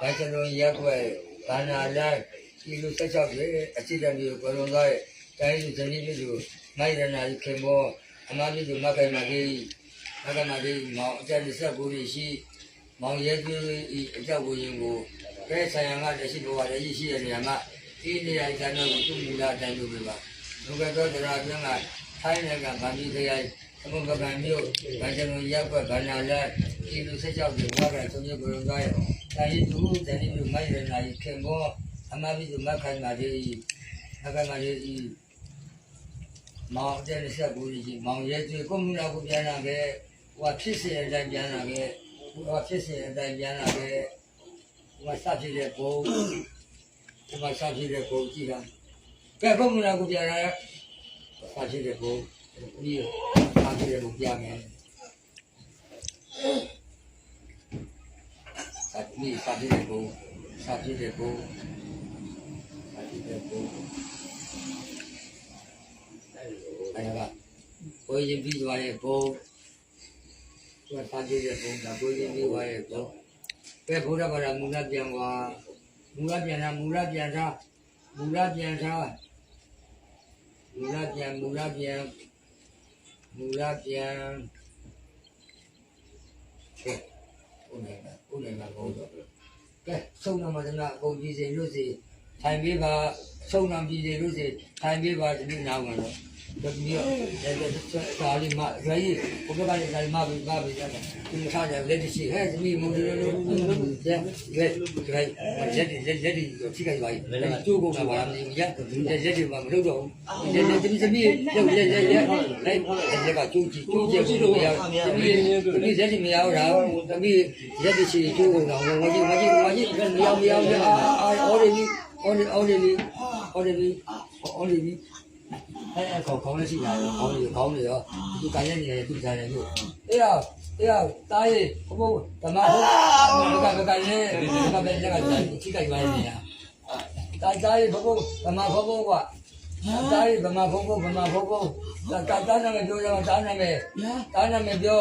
ဘာချလုံးရက်ွယ်ဘာနာလိုက်ကီလို16ရေအချိတန်မျိုးကိုလုံးသားရဲ့တိုင်းလူဇနီးပြည်သူမိုက်ရနာခင်မောအမပြည်သူမခိုင်မကြီးမခိုင်မကြီးမောင်အကျက်ဆက်ကိုရှိမောင်ရဲကျွေးဤအကြောက်ကိုရင်ကိုကဲဆိုင်ရန်ကတရှိဘဝရရှိရနေမှာဒီနေရာကနော်သူမူလာတိုင်းလို့ပဲပါလူကတော့တရားပြန်ကထိုင်းနိုင်ငံဗာမီခရိုင်အမကပံမြို့ဘာချလုံးရက်ွယ်ဘာနာလိုက်ကီလို16ရေဝါကသုံးရကိုလုံးသားရဲ့တိုင်း လူဇနီးပြည်မိုက်ရနာခင်မောအမပြည်သူမခိုင်မကြီးမခိုင်မကြီးမောင်တဲ့ဆက်ဘူးကြီးမောင်ရဲကျွေးကွန်မြူနာကိုပြန်လာခဲ့ဟိုဖြစ်စဉ်အတိုင်းပြန်လာခဲ့ဟိုဖြစ်စဉ်အတိုင်းပြန်လာခဲ့ဟိုစဖြစ်တဲ့ဘုံဟိုစဖြစ်တဲ့ဘုံကြည့်တာကဲကွန်မြူနာကိုပြန်လာစဖြစ်တဲ့ဘုံဒီစဖြစ်တဲ့ဘုံပြန်မယ် စဖြစ်စဖြစ်တဲ့ဘုံစဖြစ်တဲ့ဘုံစဖြစ်တဲ့ဘုံအဲ့ဒါကကိုရင်ပြီးသွားရဲ့ဘုံသူကစားကြည့်တဲ့ဘုံဒါကိုရင်ပြီးသွားရဲ့ဘုံပဲဘုရားဘာသာမူလပြန်သွားမူလပြန်တာမူလပြန်တာမူလပြန်တာမူလပြန်မူလပြန်မူလပြန်ကဲ ဥနေဥနေလာကုန်တော့ကဲဆုံးနာမဒနာအကုန်ကြည်စင်ရွတ်စီ ထိုင်ပေးပါဆုံးနကြည်စီလို့စီထိုင်ပေးပါဒီနေ့နောက်မှာတော့တမီးဒါလေးမရွေးဘုရားကလည်းဒါလေးမပြီးပါပြီးတယ်ဒီစားကြလက်ရှိဟဲ့သမီးမူလို့လို့ကျဲလက်ကြိုက်လက်ဒီလက်လက်ဒီထိခိုက်ပါပြီကျိုးကုန်တာပါလားမသိဘူးရလက်လက်ဒီမှာမလုပ်တော့ဘူးလက်လက်သမီးသမီးရုပ်လက်လက်လက်လက်လက်ကကျိုးကြည့်ကျိုးကြည့်ပြီးတော့သမီးသမီးလက်ဒီမရဘူးလားသမီးလက်ဒီရှိကျိုးကုန်တော့ငါကြည့်ငါကြည့်ငါကြည့်မရမရအာအော်ရီ အော်ရီအော်ရီအော်ရီအော်ရီအဲအကောင်ကောင်းလည်းရှိတာရောကောင်းတယ်ကောင်းတယ်ရောသူကန်ရနေတယ်သူကန်ရလို့အေးရအေးရတားရေဘဘဓမ္မဟုတ်ကကကလည်းကပဲလက်ကချိကြိုက်ပါနေတာတာတားရေဘဘဓမ္မဘဘကွာတားရေဓမ္မဘဘဓမ္မဘဘတာတားနာမည်ပြောရအောင်တားနာမည်တားနာမည်ပြော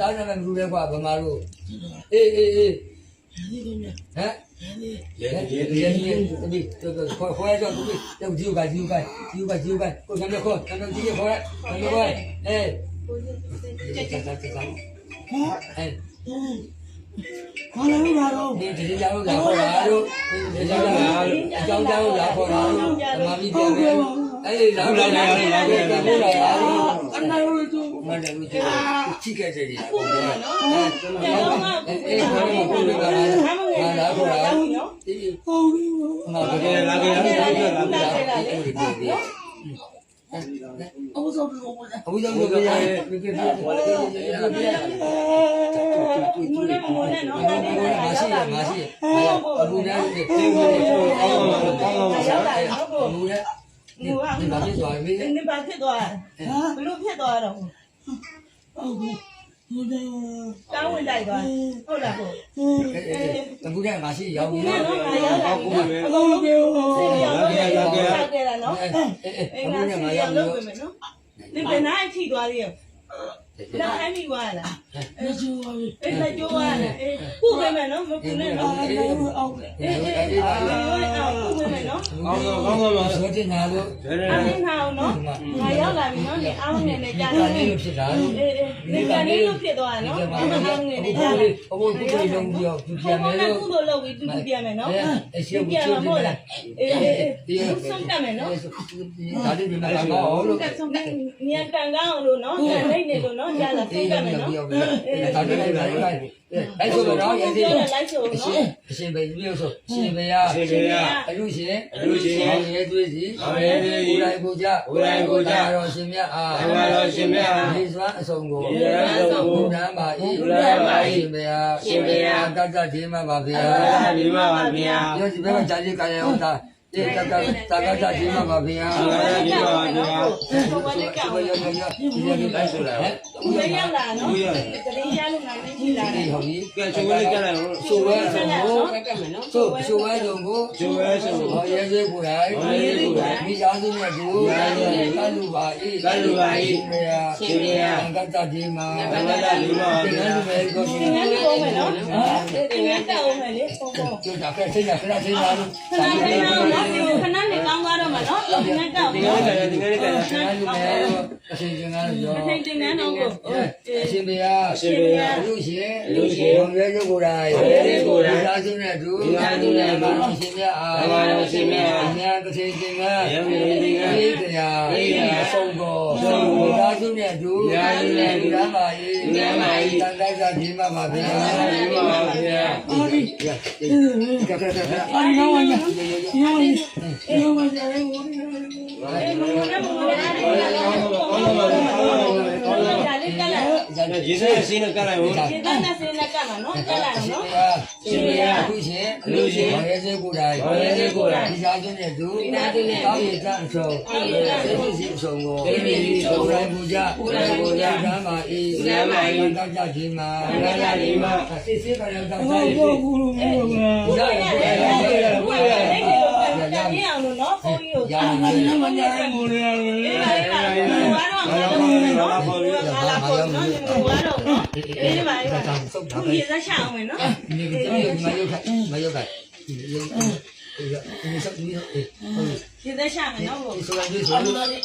တားနာမည်ဘူးလေကွာဗမာတို့အေးအေးအေး ဟမ်ရဲရဲရဲရဲတပိခေါ်ခေါ်ရတော့တပိတော့ဒီဘာဒီဘာဒီဘာဒီဘာကိုကျွန်တော်ခေါ်ကျွန်တော်ဒီခေါ်ရကျွန်တော်ခေါ်အဲကျကျကျကျဟဲ့ခေါ်လာလို့လာတော့ဒီဒီကြောင်လာခေါ်လာလို့ဒီကြောင်လာအကြောင်းကြောင်လာခေါ်လာလို့အမမီးပြန်တယ်အဲ့ဒီလာလာလာလာလာလာလာအနာရောသူ မှန်တယ်လို့ကြည့်တယ်ချိခဲ့ချက်ကြီးအကုန်လုံးနော်ကျွန်တော်ကအဲ့ဒါကိုပြောပြတာဟာလာခေါ်တာဟုတ်ပြီငါတကယ်လာခဲ့ရတယ်လာခဲ့တာအဲ့ဒီဒီဒီအဘိုးဆောင်ပြောပါအဘိုးဆောင်ပြောပါရဲ့ဒီကိစ္စကိုလည်းပြောပြရအောင်မူနဲ့မူနဲ့နော်ဒါနဲ့မရှိမရှိအဘိုးနဲ့တင်းကိုအောင်းအောင်အောင်းအောင်မူနဲ့你把这段，你把这段，不录这段了。 တောင်းဝင်လိုက်သွားဟုတ်လားဟုတ်တကူတဲ့ငါရှိရောက်ပြီနော်ရောက်ပြီအကုန်လုံးပြောဟုတ်ကဲ့ဟုတ်ကဲ့ဟုတ်ကဲ့လားနော်အင်းငါရှိရောက်လို့ပြင်မယ်နော်ဒီဘယ်နာအထိသွားသေးရောလာအမီဝါလာလေကျိုးဝါလေလေကျိုးဝါလာခုပဲမယ်နော်မခုနဲ့နော်အော်အော်အော် အေးအေးအောက်ခုပဲမယ်နော်ကောင်းကောင်းကောင်းကောင်းဆိုတင်လာလို့ရဲရဲအမင်းထားအောင်နော်ငါရောက်လာပြီနော်ဒီအောင်းနေနဲ့ကြာဒါနေလေးဖြစ်တာလို့အေးအေးဒီကနေလို့ဖြစ်သွားနော်အမအောင်းနေနဲ့ကြာအခုနေအခုခုပြေးလုံးပြီးတော့ပြဘုပြန်မယ်ရားလို့ကုသိုလ်လုပ်ပြီးတူတူပြန်မယ်နော်အရှိပြန်ဘူးမှာချိုးမဟုတ်တယ်လားအေးအေးအေးဆုံးတတ်မယ်နော်ဒါလေးဒီမှာကောလို့ကဲဆုံးတတ်မြန်ကန်ကောင်းလို့နော်ကန်လိုက်နေလို့နော်ကြာလာဆုံးတတ်မယ်နော်ပြောပြီးဒါလေးလေးလိုက်လိုက်အဲ့ဆိုတော့ရည်သေးပြောလိုက်ဆိုအနော်ရှင်အရှင်ဘယ်လိုဆိုရှင်ဘယ်ရဆေးရအလူရှင်အလူရှင်အောင်ရဲသွေးစီအောင်ရဲသွေးစီဦးလိုက်ကိုကြဦးလိုက်ကိုကြတော်ရှင်မြတ်အားဘုရားတော်ရှင်မြတ်အားဒီစွမ်းအစုံကိုဒီစွမ်းအစုံကိုဘုရားပါဤဘုရားပါ၏ရှင်ဘုရားရှင်ဘုရားတတ္တဒီမပါဗျာအာဒီမပါဗျာပြောဒီဘက်က ဂျာကြီးကလည်းဟုတ်တာဒီတတ္တတတ္တဒီမပါဗျာအာဒီမပါဗျာဘုရားလည်းကောင်းဘယ်လိုလဲဒီလိုလိုက်ဆိုလာဟဲ့ဦးလည်းရောက်လာနော်တရင်ရလို့ငါလည်းရှိလာတယ်ဒီဟုတ်ပြီကဲချိုးလေးကြလိုက်ဆိုရဲဆိုနော်ကတ်မယ်နော်ဆိုချိုးဝဲဆုံးကိုကျိုးပဲဆုံးကိုဟောရဲစေကိုယ်တိုင်ဟောရဲစေကိုယ်တိုင်မိသားစုနဲ့တူကလူပါဤကလူပါဤမေယာရှင်မေယာကတ္တဒီမှာကတ္တဒီမှာတင်တယ်လူပဲကိုသင်ငန်းလုံးမယ်နော်သ ပုံပုံကျတာကဲစိတ်ရခဏစိ တ်လာလို့ခဏခဏနော်ခဏနဲ့ကောင်းသွားတော့မှာနော်သင်ငန်းတက်အောင်ဒီကနေ့ကဒီကနေ့ကဆရာလူပဲအရှင်ကျင်ကားရောအထိန်သင်ငန်းတော့ကိုအရှင်မေယာရှင်ပြရလူရှင်လူရှင်ဘုံရဲရုပ်ကိုယ်တိုင်ဘုံရဲရုပ်ကိုယ်တိုင်မိသားစုနဲ့တူမိသားစုနဲ့တူဘာရှင်မြတ်အားဘာလို့ရှင်မြတ်အားအများတစ်ချိန်ချင်းကယံယံဒီကအေးတရားအေးတရားဆုံးတော်ဆုံးတော်မိသားစုနဲ့တူမိသားစုနဲ့တူဓမ္မကြီးဓမ္မကြီးတန်တိုက်စာဒီမှာပါဗျာဓမ္မကြီးပါဗျာအာဒီကဲကဲကဲကဲအာနောဝညာယောဝယောဝညာယောဝအေးမမနဲ့မမနဲ့အဲ့ဒါလေးကလာရေစရစီးနဲ့ကလိုက်ဦးဒီကနေ့စင်းလက်ကမှာနော်ကလာနော်ရှင်ဘုရားလူရှင်လူရှင်ဘာရဲစေကိုယ်တိုင်ဘာရဲစေကိုယ်တိုင်ဒီသားစုနဲ့တူဒီသားစုနဲ့တောင်းရတအဆုံးတောင်းရတအဆုံးသိစီအဆုံးကိုသိစီအဆုံးကိုယ်တိုင်ပူကြကိုယ်တိုင်ပူကြဓမ္မအေးဓမ္မအေးတတ်ကြခြင်းမှာတတ်ကြခြင်းမှာသိစေကလည်းတတ်ကြဘောခြင်းဘောဘူးလို့ပြောတာဘုရားရဲ့ဘုရားရဲ့ဘုရားရဲ့ကြည့်အောင်လို့နော်ဘုန်းကြီးကို ရာအာနေနောဝညာကိုလည်းအေးပါအေးပါဘုရားတော့ငါတော့နော်ဘုရားကလာပေါ်နော်ဘုရားတော့နော်အေးပါအေးပါစုပ်ဘုတာပဲရားဆက်အောင်မယ်နော်ဒီကနေ့မယုတ်ခိုင်မယုတ်ခိုင်ဒီယုတ်ဒီကဒီစက်ဒီဟုတ်ဟုတ်ဒီသက်ရှာမယ်နော်ဘုဒီဆိုရင်ဒီဆိုရင်သူလည်းလည်း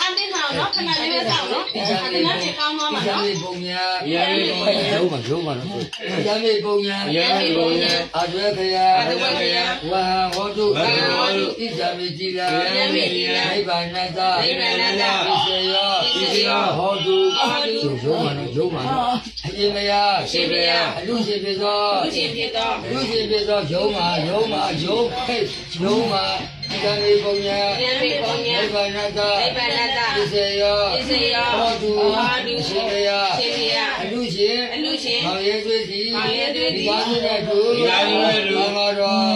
အန်တင်းဆောင်နော်ခဏလေးပဲဆောင်နော်အတင်းနဲ့ချက်ကောင်းသွားမှာဒီနော်မေပုံညာရုံးပါရုံးပါတော့ဒီမေပုံညာရဟန်းဘုံညာအကျွဲခရာဝဟဟောတု ဣဇာမေကြည်လာနိဗ္ဗာန်တဣစေယောဟောတုရုံးပါတော့ရုံးပါတော့အရှင်မယရှင်ဘုရားအလူရှင်ပြေသောရှင်ဖြစ်တော့လူရှင်ပြေသောရုံးပါရုံးပါရုံးဖိတ်ရုံးပါဣဇာမေပုံညာဉာဏ်မေပုံညာနိဗ္ဗာန်တနိဗ္ဗာန်တဣစေယောဣစေယောဟောတုဟောတုရှင်ဘုရားရှင်ဘုရားအလူရှင်အလူရှင်မောင်ရဲသွေးစီမောင်ရဲသွေးစီဒီကားနဲ့တူဒီကားနဲ့တူဘာတော်ဘာတော်